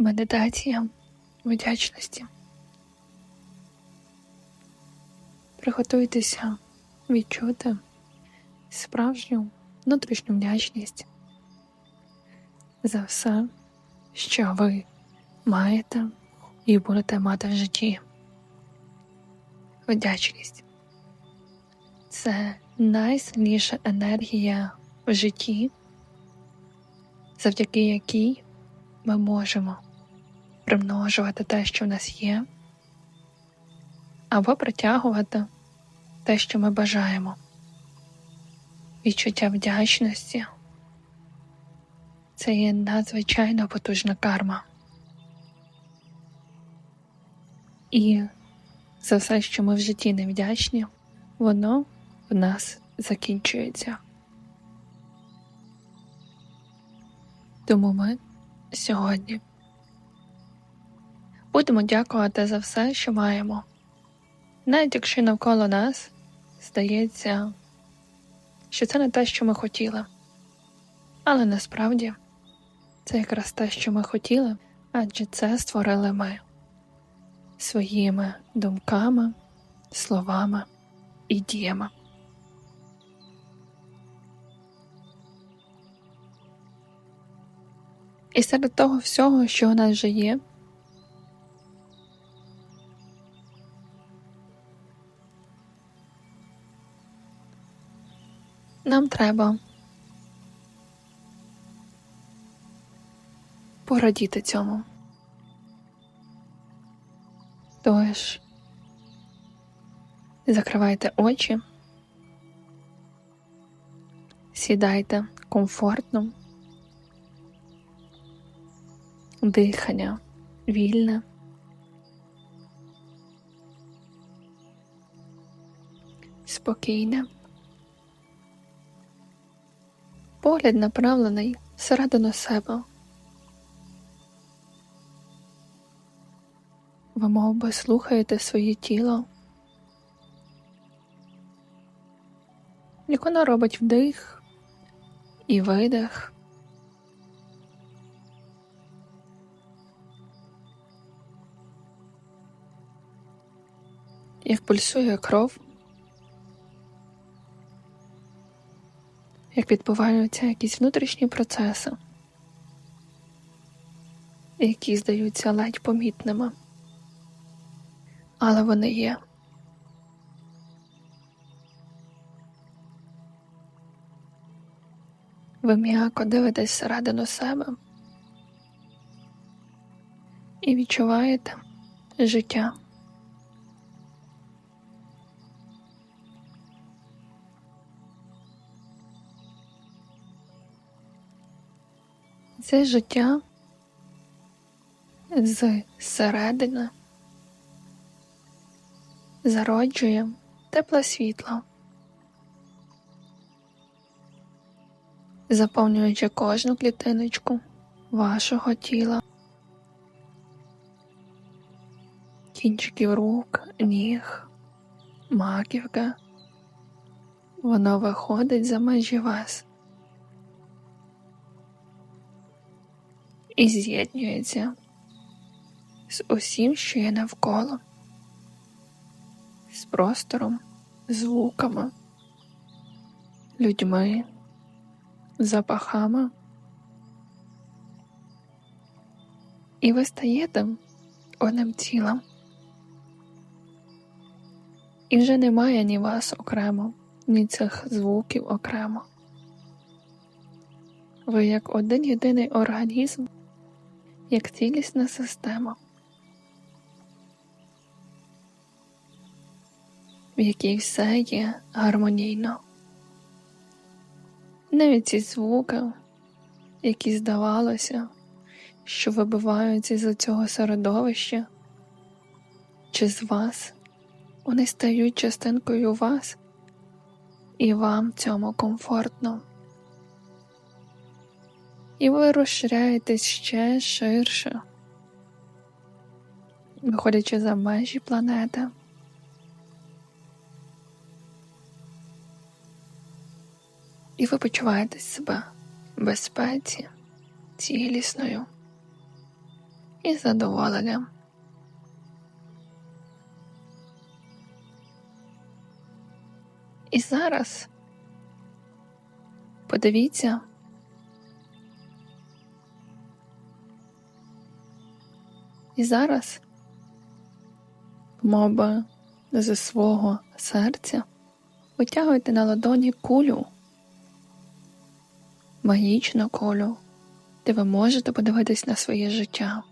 Медитація вдячності. Приготуйтеся відчути справжню внутрішню вдячність за все, що ви маєте і будете мати в житті. Вдячність це найсильніша енергія в житті, завдяки якій ми можемо примножувати те, що в нас є, або притягувати те, що ми бажаємо. Відчуття вдячності це є надзвичайно потужна карма. І за все, що ми в житті не вдячні, воно в нас закінчується. Тому ми сьогодні будемо дякувати за все, що маємо. Навіть якщо навколо нас здається, що це не те, що ми хотіли. Але насправді це якраз те, що ми хотіли, адже це створили ми своїми думками, словами і діями. І серед того всього, що у нас вже є, нам треба порадіти цьому. Тож, закривайте очі, сідайте комфортно, дихання вільне. Спокійне. Погляд направлений всередину себе. Ви мов би слухаєте своє тіло. Як воно робить вдих і видих. Як пульсує кров, як відбуваються якісь внутрішні процеси, які здаються ледь помітними але вони є. Ви м'яко дивитесь всередину себе і відчуваєте життя. Це життя з середини зароджує тепле світло, заповнюючи кожну клітиночку вашого тіла, кінчиків рук, ніг, маківка. Воно виходить за межі вас і з'єднується з усім, що є навколо з простором, звуками, людьми, запахами. І ви стаєте одним цілим. І вже немає ні вас окремо, ні цих звуків окремо. Ви як один єдиний організм, як цілісна система. в якій все є гармонійно. Навіть ці звуки, які здавалося, що вибиваються з цього середовища, чи з вас, вони стають частинкою вас, і вам цьому комфортно. І ви розширяєтесь ще ширше, виходячи за межі планети. і ви почуваєте себе в безпеці, цілісною, і задоволенням. І зараз подивіться, і зараз, мовби зі свого серця, витягуйте на ладоні кулю, магічну кулю, де ви можете подивитись на своє життя,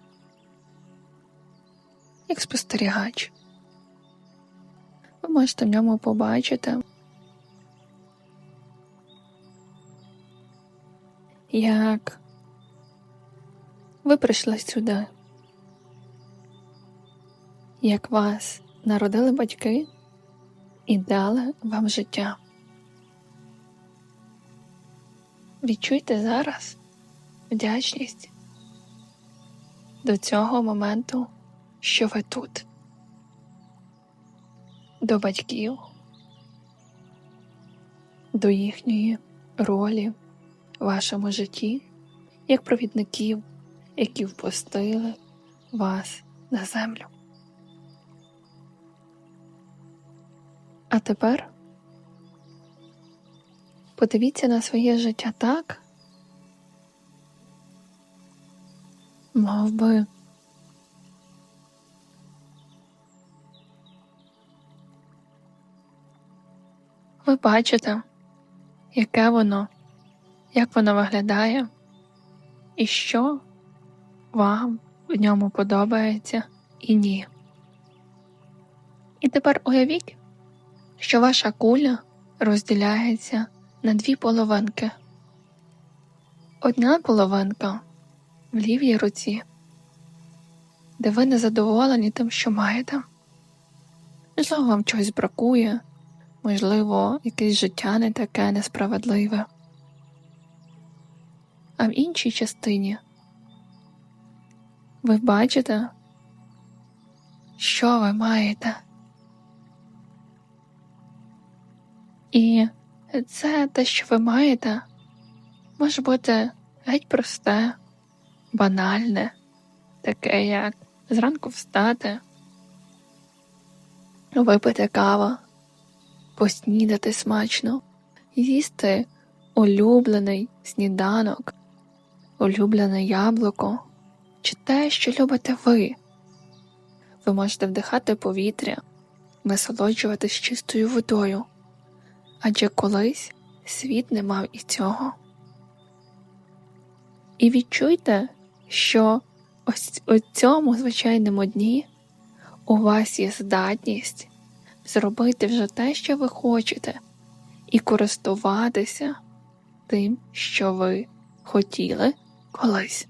як спостерігач. Ви можете в ньому побачити. як ви прийшли сюди, як вас народили батьки і дали вам життя. Відчуйте зараз вдячність до цього моменту, що ви тут, до батьків, до їхньої ролі в вашому житті, як провідників, які впустили вас на землю. А тепер подивіться на своє життя так, мов би ви бачите, яке воно як воно виглядає і що вам в ньому подобається і ні. І тепер уявіть, що ваша куля розділяється на дві половинки. Одна половинка в лівій руці, де ви не задоволені тим, що маєте. Можливо, вам чогось бракує, можливо, якесь життя не таке несправедливе а в іншій частині ви бачите, що ви маєте. І це те, що ви маєте, може бути геть просте, банальне, таке як зранку встати, випити кава, поснідати смачно, їсти улюблений сніданок улюблене яблуко чи те, що любите ви. Ви можете вдихати повітря, насолоджуватись чистою водою, адже колись світ не мав і цього. І відчуйте, що ось у цьому звичайному дні у вас є здатність зробити вже те, що ви хочете, і користуватися тим, що ви хотіли колись.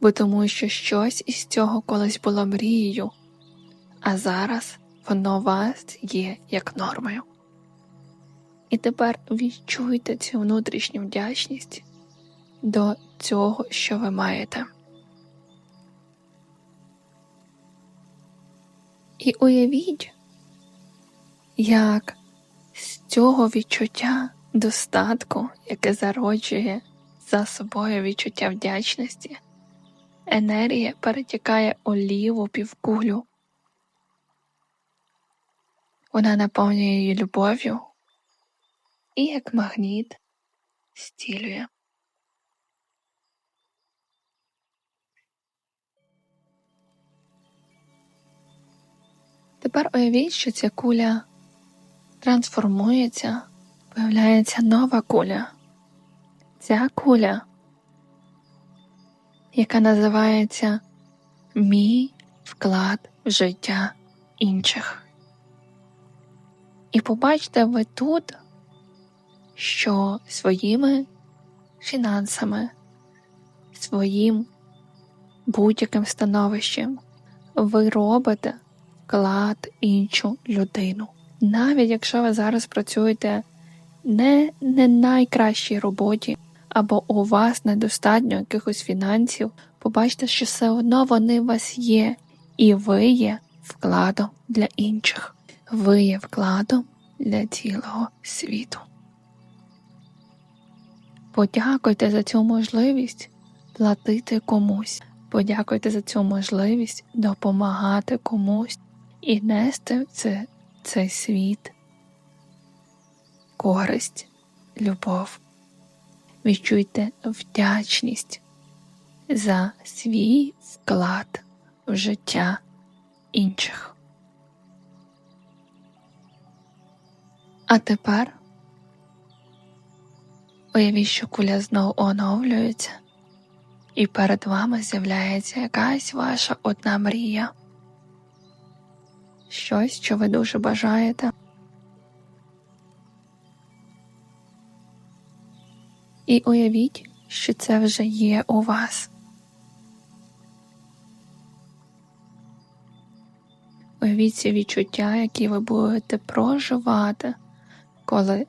Бо тому що щось із цього колись було мрією, а зараз воно вас є як нормою. І тепер відчуйте цю внутрішню вдячність до цього, що ви маєте. І уявіть, як з цього відчуття достатку, яке зароджує за собою відчуття вдячності, енергія перетікає у ліву півкулю. Вона наповнює її любов'ю і, як магніт, стілює. Тепер уявіть, що ця куля трансформується Появляється нова куля. Ця куля, яка називається Мій вклад в життя інших. І побачите ви тут, що своїми фінансами, своїм будь-яким становищем ви робите вклад іншу людину. Навіть якщо ви зараз працюєте не не найкращій роботі, або у вас недостатньо якихось фінансів, побачте, що все одно вони у вас є, і ви є вкладом для інших. Ви є вкладом для цілого світу. Подякуйте за цю можливість платити комусь. Подякуйте за цю можливість допомагати комусь і нести в це, цей світ користь, любов. Відчуйте вдячність за свій вклад в життя інших. А тепер уявіть, що куля знов оновлюється, і перед вами з'являється якась ваша одна мрія, щось, що ви дуже бажаєте. І уявіть, що це вже є у вас. Уявіть ці відчуття, які ви будете проживати, коли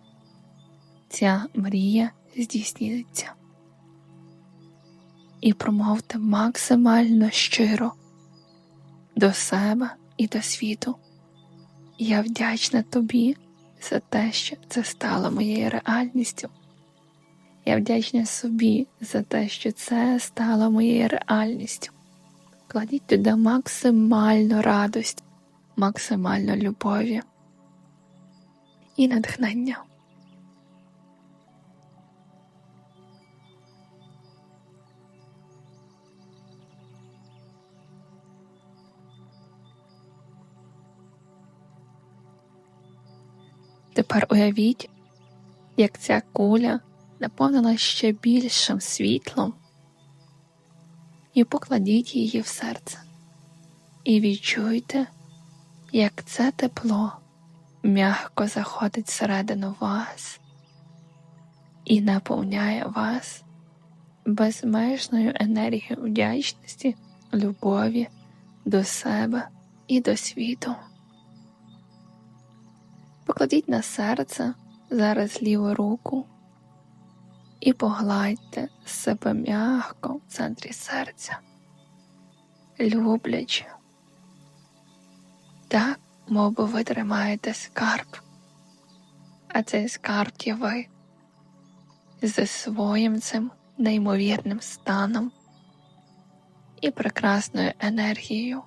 ця мрія здійсниться. І промовте максимально щиро до себе і до світу. Я вдячна тобі за те, що це стало моєю реальністю. Я вдячна собі за те, що це стало моєю реальністю. Кладіть туди максимально радості, максимально любові і натхнення. Тепер уявіть, як ця куля наповнена ще більшим світлом, і покладіть її в серце. І відчуйте, як це тепло м'яко заходить всередину вас і наповняє вас безмежною енергією вдячності, любові до себе і до світу. Покладіть на серце зараз ліву руку і погладьте себе м'яко в центрі серця, люблячи, так, мов би ви тримаєте скарб, а цей скарб є ви зі своїм цим неймовірним станом і прекрасною енергією.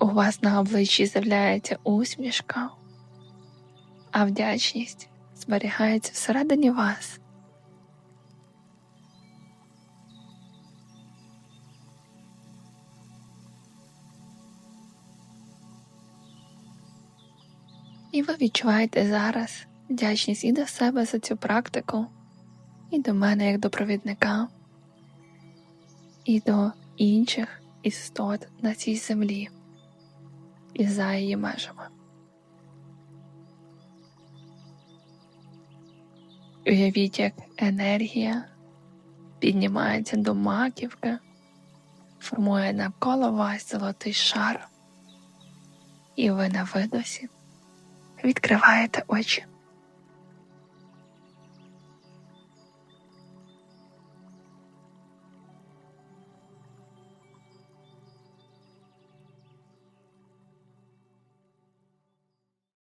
У вас на обличчі з'являється усмішка, а вдячність зберігається всередині вас. І ви відчуваєте зараз вдячність і до себе за цю практику, і до мене як до провідника, і до інших істот на цій землі і за її межами. Уявіть, як енергія піднімається до маківки, формує навколо вас золотий шар, і ви на видосі відкриваєте очі.